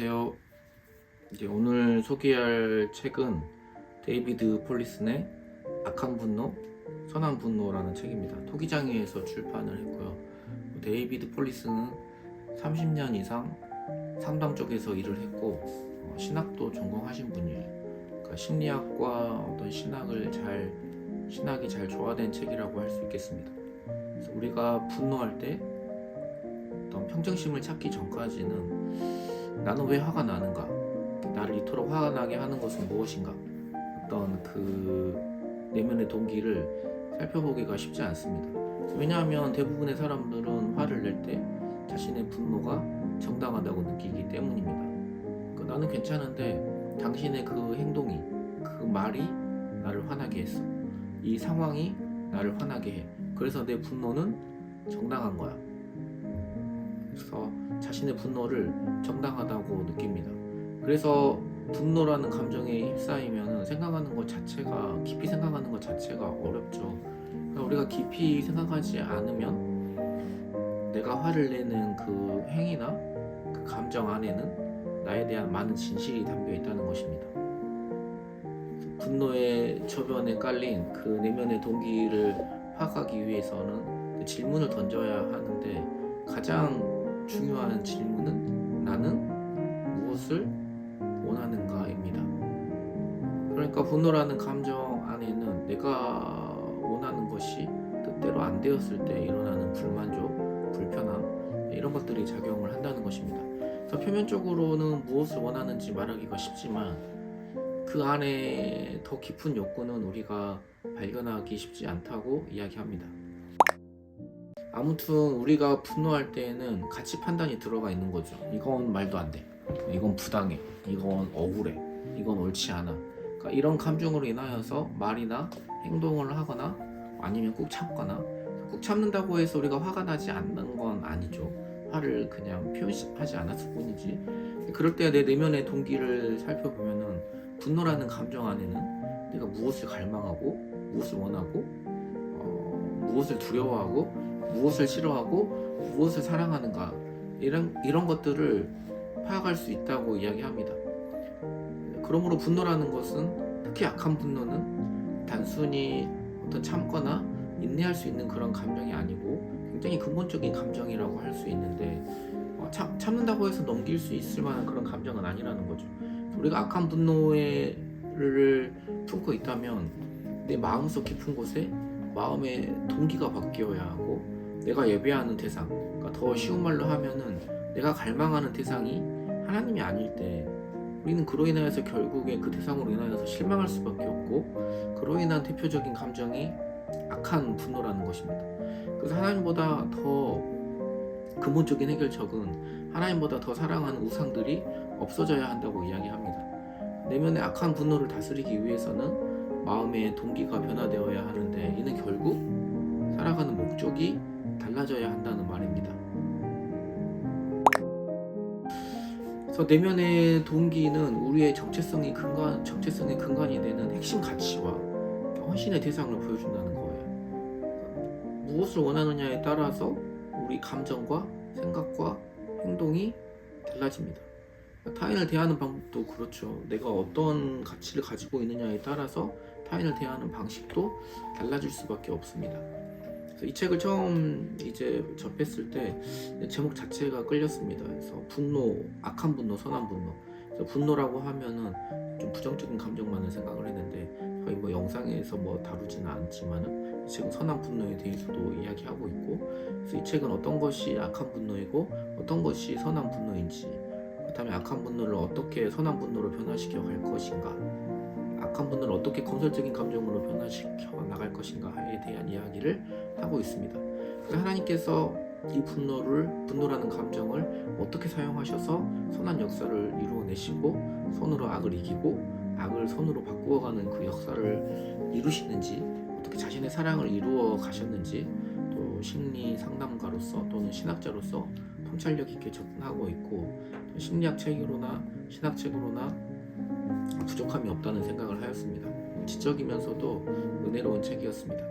안녕하세요. 이제 오늘 소개할 책은 데이비드 폴리슨의 악한 분노, 선한 분노라는 책입니다. 토기장에서 출판을 했고요. 데이비드 폴리슨은 30년 이상 상담 쪽에서 일을 했고 어, 신학도 전공하신 분이에요. 그러니까 심리학과 어떤 신학을 잘 신학이 잘 조화된 책이라고 할 수 있겠습니다. 그래서 우리가 분노할 때 어떤 평정심을 찾기 전까지는 나는 왜 화가 나는가? 나를 이토록 화가 나게 하는 것은 무엇인가? 어떤 그 내면의 동기를 살펴보기가 쉽지 않습니다. 왜냐하면 대부분의 사람들은 화를 낼 때 자신의 분노가 정당하다고 느끼기 때문입니다. 그 나는 괜찮은데 당신의 그 행동이, 그 말이 나를 화나게 했어. 이 상황이 나를 화나게 해. 그래서 내 분노는 정당한 거야. 그래서 자신의 분노를 정당하다고 느낍니다. 그래서 분노라는 감정에 휩싸이면 생각하는 것 자체가 깊이 생각하는 것 자체가 어렵죠. 그러니까 우리가 깊이 생각하지 않으면 내가 화를 내는 그 행위나 그 감정 안에는 나에 대한 많은 진실이 담겨 있다는 것입니다. 분노의 저변에 깔린 그 내면의 동기를 파악하기 위해서는 그 질문을 던져야 하는데 가장 중요한 질문은 나는 무엇을 원하는가입니다. 그러니까 분노라는 감정 안에는 내가 원하는 것이 뜻대로 안 되었을 때 일어나는 불만족, 불편함 이런 것들이 작용을 한다는 것입니다. 그래서 표면적으로는 무엇을 원하는지 말하기가 쉽지만 그 안에 더 깊은 욕구는 우리가 발견하기 쉽지 않다고 이야기합니다. 아무튼 우리가 분노할 때에는 가치 판단이 들어가 있는 거죠. 이건 말도 안 돼. 이건 부당해. 이건 억울해. 이건 옳지 않아. 그러니까 이런 감정으로 인하여서 말이나 행동을 하거나 아니면 꾹 참거나 꾹 참는다고 해서 우리가 화가 나지 않는 건 아니죠. 화를 그냥 표현하지 않았을 뿐이지. 그럴 때 내 내면의 동기를 살펴보면은 분노라는 감정 안에는 내가 무엇을 갈망하고 무엇을 원하고 어, 무엇을 두려워하고 무엇을 싫어하고 무엇을 사랑하는가 이런 이런 것들을 파악할 수 있다고 이야기합니다. 그러므로 분노라는 것은 특히 약한 분노는 단순히 어떤 참거나 인내할 수 있는 그런 감정이 아니고 굉장히 근본적인 감정이라고 할 수 있는데 어, 참, 참는다고 해서 넘길 수 있을 만한 그런 감정은 아니라는 거죠. 우리가 악한 분노를 품고 있다면 내 마음속 깊은 곳에 마음의 동기가 바뀌어야 하고 내가 예배하는 대상, 그러니까 더 쉬운 말로 하면은 내가 갈망하는 대상이 하나님이 아닐 때 우리는 그로 인하여서 결국에 그 대상으로 인하여서 실망할 수밖에 없고 그로 인한 대표적인 감정이 악한 분노라는 것입니다. 그래서 하나님보다 더 근본적인 해결책은 하나님보다 더 사랑하는 우상들이 없어져야 한다고 이야기합니다. 내면의 악한 분노를 다스리기 위해서는 마음의 동기가 변화되어야 하는데 이는 결국 살아가는 목적이 달라져야 한다는 말입니다. 그래서 내면의 동기는 우리의 정체성이 근간, 정체성의 근간이 되는 핵심 가치와 헌신의 대상을 보여준다는 거예요. 무엇을 원하느냐에 따라서 우리 감정과 생각과 행동이 달라집니다. 타인을 대하는 방법도 그렇죠. 내가 어떤 가치를 가지고 있느냐에 따라서 타인을 대하는 방식도 달라질 수밖에 없습니다. 이 책을 처음 이제 접했을 때 제목 자체가 끌렸습니다. 그래서 분노, 악한 분노, 선한 분노. 그래서 분노라고 하면은 좀 부정적인 감정만을 생각을 했는데 거의 뭐 영상에서 뭐 다루지는 않지만은 이 책은 선한 분노에 대해서도 이야기하고 있고 그래서 이 책은 어떤 것이 악한 분노이고 어떤 것이 선한 분노인지 그다음에 악한 분노를 어떻게 선한 분노로 변화시켜 갈 것인가 악한 분노를 어떻게 건설적인 감정으로 변화시켜 나갈 것인가에 대한 이야기를 하고 있습니다. 하나님께서 이 분노를 분노라는 감정을 어떻게 사용하셔서 선한 역사를 이루어내시고 선으로 악을 이기고 악을 선으로 바꾸어가는 그 역사를 이루시는지 어떻게 자신의 사랑을 이루어 가셨는지 또 심리 상담가로서 또는 신학자로서 통찰력 있게 접근하고 있고 심리학 책으로나 신학 책으로나 부족함이 없다는 생각을 하였습니다. 지적이면서도 은혜로운 책이었습니다.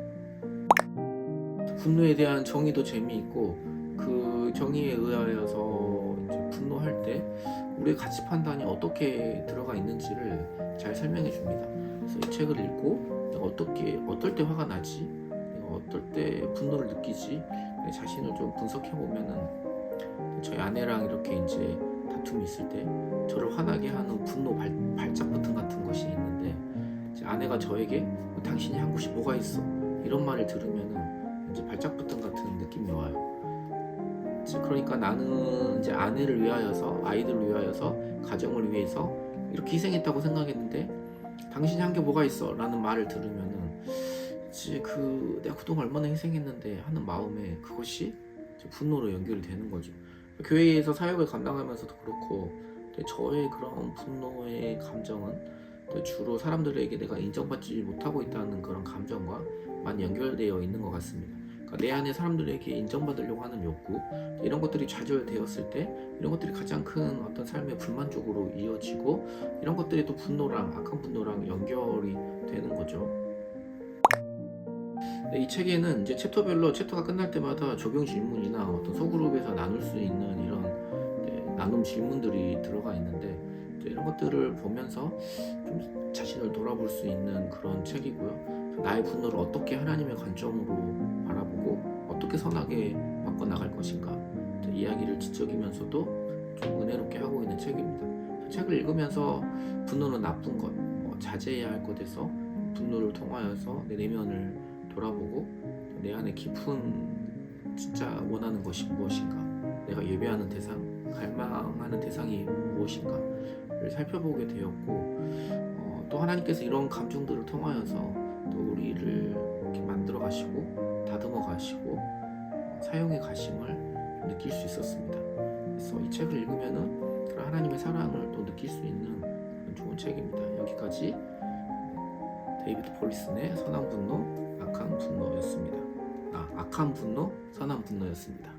분노에 대한 정의도 재미있고 그 정의에 의하여서 분노할 때 우리의 가치 판단이 어떻게 들어가 있는지를 잘 설명해 줍니다. 그래서 이 책을 읽고 어떻게 어떨 때 화가 나지, 어떨 때 분노를 느끼지, 내 자신을 좀 분석해 보면은 저희 아내랑 이렇게 이제 다툼이 있을 때 저를 화나게 하는 분노 발, 발작 버튼 같은 것이 있는데 이제 아내가 저에게 뭐 당신이 한 곳이 뭐가 있어 이런 말을 들으면은 이제 발작 버튼 같은 느낌이 와요. 그러니까 나는 이제 아내를 위하여서 아이들을 위하여서 가정을 위해서 이렇게 희생했다고 생각했는데 당신이 한 게 뭐가 있어 라는 말을 들으면은 그 내가 그동안 얼마나 희생했는데 하는 마음에 그것이 분노로 연결이 되는 거죠. 교회에서 사역을 감당하면서도 그렇고 근데 저의 그런 분노의 감정은 주로 사람들에게 내가 인정받지 못하고 있다는 그런 감정과 많이 연결되어 있는 것 같습니다. 그러니까 내 안에 사람들에게 인정받으려고 하는 욕구 이런 것들이 좌절되었을 때 이런 것들이 가장 큰 어떤 삶의 불만족으로 이어지고 이런 것들이 또 분노랑 악한 분노랑 연결이 되는 거죠. 네, 이 책에는 이제 챕터별로 챕터가 끝날 때마다 적용 질문이나 어떤 소그룹에서 나눌 수 있는 이런 네, 나눔 질문들이 들어가 있는데 이런 것들을 보면서 좀 자신을 돌아볼 수 있는 그런 책이고요. 나의 분노를 어떻게 하나님의 관점으로 바라보고 어떻게 선하게 바꿔 나갈 것인가 이야기를 지적이면서도 좀 은혜롭게 하고 있는 책입니다. 책을 읽으면서 분노는 나쁜 것, 뭐 자제해야 할 것에서 분노를 통하여서 내 내면을 돌아보고 내 안에 깊은 진짜 원하는 것이 무엇인가 내가 예배하는 대상 갈망하는 대상이 무엇인가를 살펴보게 되었고 어, 또 하나님께서 이런 감정들을 통하여서 또 우리를 이렇게 만들어 가시고 다듬어 가시고 어, 사용해 가심을 느낄 수 있었습니다. 그래서 이 책을 읽으면은 그런 하나님의 사랑을 또 느낄 수 있는 좋은 책입니다. 여기까지 데이비드 폴리슨의 선한 분노, 악한 분노였습니다. 아, 악한 분노, 선한 분노였습니다.